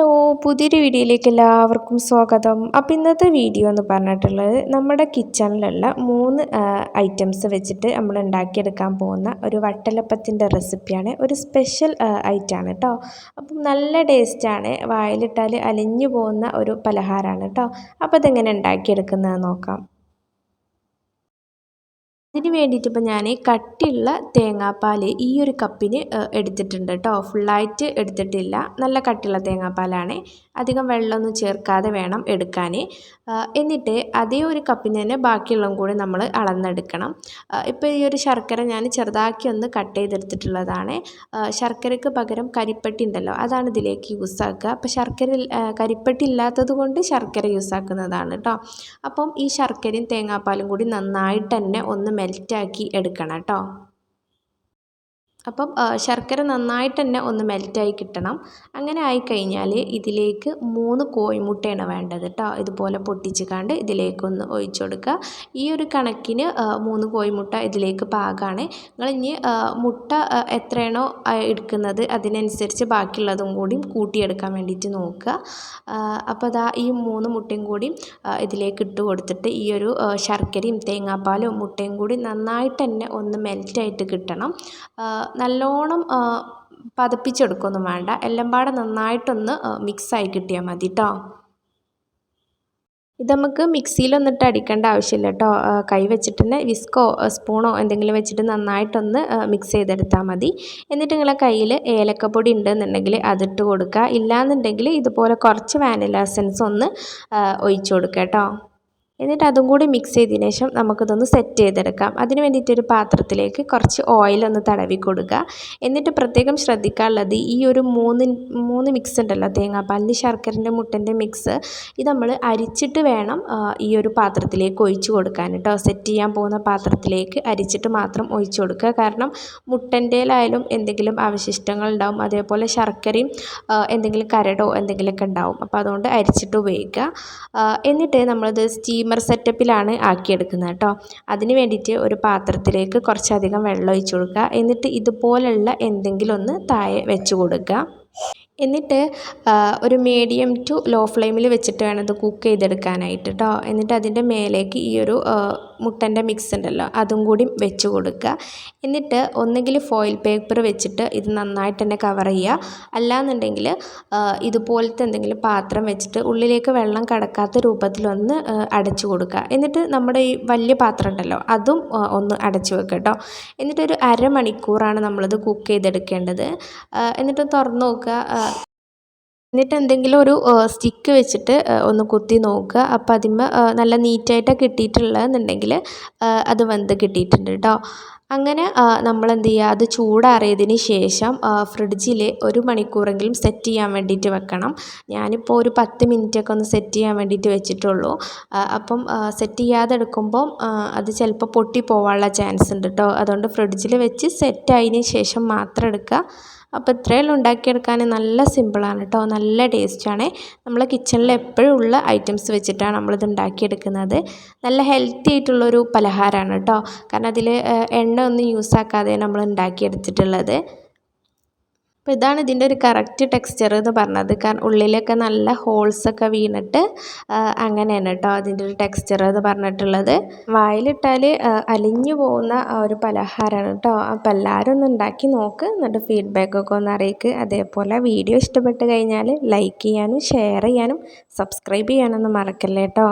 Hello പുതിയൊരു വീഡിയോയിലേക്ക് എല്ലാവർക്കും സ്വാഗതം. അപ്പോൾ ഇന്നത്തെ വീഡിയോ എന്ന് പറഞ്ഞിട്ടുള്ളത് നമ്മുടെ കിച്ചണിലുള്ള മൂന്ന് ഐറ്റംസ് വെച്ചിട്ട് നമ്മൾ ഉണ്ടാക്കിയെടുക്കാൻ പോകുന്ന ഒരു വട്ടലപ്പത്തിന്റെ റെസിപ്പിയാണ് ഒരു സ്പെഷ്യൽ ഐറ്റമാണ് കേട്ടോ അപ്പം നല്ല ടേസ്റ്റാണ് വായിലിട്ടാൽ അലിഞ്ഞു പോകുന്ന ഒരു പലഹാരമാണ് കേട്ടോ അപ്പോൾ അതെങ്ങനെ ഉണ്ടാക്കിയെടുക്കുന്നത് നോക്കാം. അതിന് വേണ്ടിയിട്ട് ഇപ്പോൾ ഞാൻ കട്ടിയുള്ള തേങ്ങാപ്പാൽ ഈ ഒരു കപ്പിന് എടുത്തിട്ടുണ്ട് കേട്ടോ. ഫുള്ളായിട്ട് എടുത്തിട്ടില്ല. നല്ല കട്ടിയുള്ള തേങ്ങാപ്പാലാണ്. അധികം വെള്ളമൊന്നും ചേർക്കാതെ വേണം എടുക്കാൻ. എന്നിട്ട് അതേ ഒരു കപ്പിന് തന്നെ ബാക്കിയുള്ളതും കൂടി നമ്മൾ അളന്നെടുക്കണം. ഇപ്പോൾ ഈ ഒരു ശർക്കര ഞാൻ ചെറുതാക്കി ഒന്ന് കട്ട് ചെയ്തെടുത്തിട്ടുള്ളതാണ്. ശർക്കരയ്ക്ക് പകരം കരിപ്പട്ടി ഉണ്ടല്ലോ അതാണ് ഇതിലേക്ക് യൂസ് ആക്കുക. അപ്പോൾ ശർക്കര കരിപ്പട്ടി ഇല്ലാത്തത് കൊണ്ട് ശർക്കര യൂസ് ആക്കുന്നതാണ് കേട്ടോ അപ്പം ഈ ശർക്കരയും തേങ്ങാപ്പാലും കൂടി നന്നായിട്ട് തന്നെ ഒന്ന് മെൽറ്റാക്കി എടുക്കണം കേട്ടോ അപ്പം ശർക്കര നന്നായിട്ട് തന്നെ ഒന്ന് മെൽറ്റായി കിട്ടണം. അങ്ങനെ ആയിക്കഴിഞ്ഞാൽ ഇതിലേക്ക് മൂന്ന് കോഴിമുട്ടയാണ് വേണ്ടത് കേട്ടോ ഇതുപോലെ പൊട്ടിച്ച് കണ്ട് ഇതിലേക്കൊന്ന് ഒഴിച്ചു കൊടുക്കുക. ഈ ഒരു കണക്കിന് മൂന്ന് കോഴിമുട്ട ഇതിലേക്ക് പാകമാണ് നിങ്ങൾ ഇനി മുട്ട എത്രയാണോ എടുക്കുന്നത് അതിനനുസരിച്ച് ബാക്കിയുള്ളതും കൂടി കൂട്ടിയെടുക്കാൻ വേണ്ടിയിട്ട് നോക്കുക. അപ്പോൾ അതാ ഈ മൂന്ന് മുട്ടയും കൂടി ഇതിലേക്ക് ഇട്ട് കൊടുത്തിട്ട് ഈ ഒരു ശർക്കരയും തേങ്ങാപ്പാലും മുട്ടയും കൂടി നന്നായിട്ട് തന്നെ ഒന്ന് മെൽറ്റായിട്ട് കിട്ടണം. നല്ലോണം പതപ്പിച്ചെടുക്കുകയൊന്നും വേണ്ട. എല്ലാം പാടെ നന്നായിട്ടൊന്ന് മിക്സായി കിട്ടിയാൽ മതി കേട്ടോ ഇത് നമുക്ക് മിക്സിയിലൊന്നിട്ട് അടിക്കേണ്ട ആവശ്യമില്ല കേട്ടോ കൈ വെച്ചിട്ട് തന്നെ വിസ്കോ സ്പൂണോ എന്തെങ്കിലും വെച്ചിട്ട് നന്നായിട്ടൊന്ന് മിക്സ് ചെയ്തെടുത്താൽ മതി. എന്നിട്ട് നിങ്ങളെ കയ്യിൽ ഏലക്കപ്പൊടി ഉണ്ടെന്നുണ്ടെങ്കിൽ അതിട്ട് കൊടുക്കുക. ഇല്ലാന്നുണ്ടെങ്കിൽ ഇതുപോലെ കുറച്ച് വാനില എസൻസ് ഒന്ന് ഒഴിച്ചു കൊടുക്കുക കേട്ടോ എന്നിട്ട് അതും കൂടി മിക്സ് ചെയ്തതിന് ശേഷം നമുക്കിതൊന്ന് സെറ്റ് ചെയ്തെടുക്കാം. അതിന് വേണ്ടിയിട്ട് ഒരു പാത്രത്തിലേക്ക് കുറച്ച് ഓയിൽ ഒന്ന് തടവി കൊടുക്കുക. എന്നിട്ട് പ്രത്യേകം ശ്രദ്ധിക്കാനുള്ളത് ഈ ഒരു മൂന്ന് മൂന്ന് മിക്സ് ഉണ്ടല്ലോ തേങ്ങാപ്പാലിന്റെ ശർക്കരന്റെ മുട്ടന്റെ മിക്സ് ഇത് നമ്മൾ അരിച്ചിട്ട് വേണം ഈ ഒരു പാത്രത്തിലേക്ക് ഒഴിച്ച് കൊടുക്കാൻ കേട്ടോ. സെറ്റ് ചെയ്യാൻ പോകുന്ന പാത്രത്തിലേക്ക് അരിച്ചിട്ട് മാത്രം ഒഴിച്ച് കൊടുക്കുക. കാരണം മുട്ടന്റെയിലായാലും എന്തെങ്കിലും അവശിഷ്ടങ്ങൾ ഉണ്ടാവും. അതേപോലെ ശർക്കരയും എന്തെങ്കിലും കരടോ എന്തെങ്കിലുമൊക്കെ ഉണ്ടാവും. അപ്പോൾ അതുകൊണ്ട് അരിച്ചിട്ട് ഉപയോഗിക്കുക. എന്നിട്ട് നമ്മളത് സ്റ്റീം സ്റ്റീമർ സെറ്റപ്പിലാണ് ആക്കിയെടുക്കുന്നത് കേട്ടോ. അതിന് വേണ്ടിയിട്ട് ഒരു പാത്രത്തിലേക്ക് കുറച്ചധികം വെള്ളം ഒഴിച്ചു കൊടുക്കുക. എന്നിട്ട് ഇതുപോലുള്ള എന്തെങ്കിലും ഒന്ന് താഴെ വെച്ച് കൊടുക്കുക. എന്നിട്ട് ഒരു മീഡിയം ടു ലോ ഫ്ലെയിമിൽ വെച്ചിട്ട് വേണം ഇത് കുക്ക് ചെയ്തെടുക്കാനായിട്ട് കേട്ടോ. എന്നിട്ട് അതിന്റെ മേലേക്ക് ഈ ഒരു മുട്ടന്റെ മിക്സ് ഉണ്ടല്ലോ അതും കൂടി വെച്ച് കൊടുക്കുക. എന്നിട്ട് ഒന്നുകിൽ ഫോയിൽ പേപ്പർ വെച്ചിട്ട് ഇത് നന്നായിട്ട് തന്നെ കവർ ചെയ്യുക. അല്ലാന്നുണ്ടെങ്കിൽ ഇതുപോലത്തെ എന്തെങ്കിലും പാത്രം വെച്ചിട്ട് ഉള്ളിലേക്ക് വെള്ളം കടക്കാത്ത രൂപത്തിലൊന്ന് അടച്ചു കൊടുക്കുക. എന്നിട്ട് നമ്മുടെ ഈ വലിയ പാത്രം ഉണ്ടല്ലോ അതും ഒന്ന് അടച്ചു വെക്കുക കേട്ടോ. എന്നിട്ടൊരു അരമണിക്കൂറാണ് നമ്മളിത് കുക്ക് ചെയ്തെടുക്കേണ്ടത്. എന്നിട്ട് തുറന്ന് നോക്കുക എന്നിട്ട് എന്തെങ്കിലും ഒരു സ്റ്റിക്ക് വെച്ചിട്ട് ഒന്ന് കുത്തി നോക്കുക. അപ്പോൾ അതിന്മേൽ നല്ല നീറ്റായിട്ടാണ് കിട്ടിയിട്ടുള്ളതെന്നുണ്ടെങ്കിൽ അത് വെന്ത് കിട്ടിയിട്ടുണ്ട് കേട്ടോ അങ്ങനെ നമ്മൾ എന്ത് ചെയ്യുക അത് ചൂടാറിയതിന് ശേഷം ഫ്രിഡ്ജിൽ ഒരു മണിക്കൂറെങ്കിലും സെറ്റ് ചെയ്യാൻ വേണ്ടിയിട്ട് വെക്കണം. ഞാനിപ്പോൾ ഒരു പത്ത് മിനിറ്റൊക്കെ ഒന്ന് സെറ്റ് ചെയ്യാൻ വേണ്ടിയിട്ട് വെച്ചിട്ടുള്ളൂ. അപ്പം സെറ്റ് ചെയ്യാതെ എടുക്കുമ്പം അത് ചിലപ്പോൾ പൊട്ടി പോകാനുള്ള ചാൻസ് ഉണ്ട് കേട്ടോ അതുകൊണ്ട് ഫ്രിഡ്ജിൽ വെച്ച് സെറ്റ് ആയതിന് ശേഷം മാത്രം എടുക്കുക. അപ്പോൾ ഇത്രയെല്ലാം ഉണ്ടാക്കിയെടുക്കാൻ നല്ല സിമ്പിളാണ് കേട്ടോ. നല്ല ടേസ്റ്റാണ്. നമ്മൾ കിച്ചണിൽ എപ്പോഴും ഉള്ള ഐറ്റംസ് വെച്ചിട്ടാണ് നമ്മളിത് ഉണ്ടാക്കിയെടുക്കുന്നത്. നല്ല ഹെൽത്തി ആയിട്ടുള്ളൊരു പലഹാരമാണ് കേട്ടോ. കാരണം അതിൽ എണ്ണ ഒന്നും യൂസ് ആക്കാതെ നമ്മൾ ഉണ്ടാക്കിയെടുത്തിട്ടുള്ളത്. അപ്പോൾ ഇതാണ് ഇതിന്റെ ഒരു കറക്റ്റ് ടെക്സ്ചർ എന്ന് പറഞ്ഞത്. കാരണം ഉള്ളിലൊക്കെ നല്ല ഹോൾസൊക്കെ വീണിട്ട് അങ്ങനെയാണ് കേട്ടോ അതിന്റെ ഒരു ടെക്സ്ചർ എന്ന് പറഞ്ഞിട്ടുള്ളത്. വായിലിട്ടാൽ അലിഞ്ഞു പോകുന്ന ഒരു പലഹാരമാണ് കേട്ടോ. അപ്പോൾ എല്ലാവരും ഒന്ന് ഉണ്ടാക്കി നോക്ക്. എന്നിട്ട് ഫീഡ്ബാക്കൊക്കെ ഒന്ന് അറിയിക്ക്. അതേപോലെ വീഡിയോ ഇഷ്ടപ്പെട്ട് കഴിഞ്ഞാൽ ലൈക്ക് ചെയ്യാനും ഷെയർ ചെയ്യാനും സബ്സ്ക്രൈബ് ചെയ്യാനൊന്നും മറക്കല്ലേ കേട്ടോ.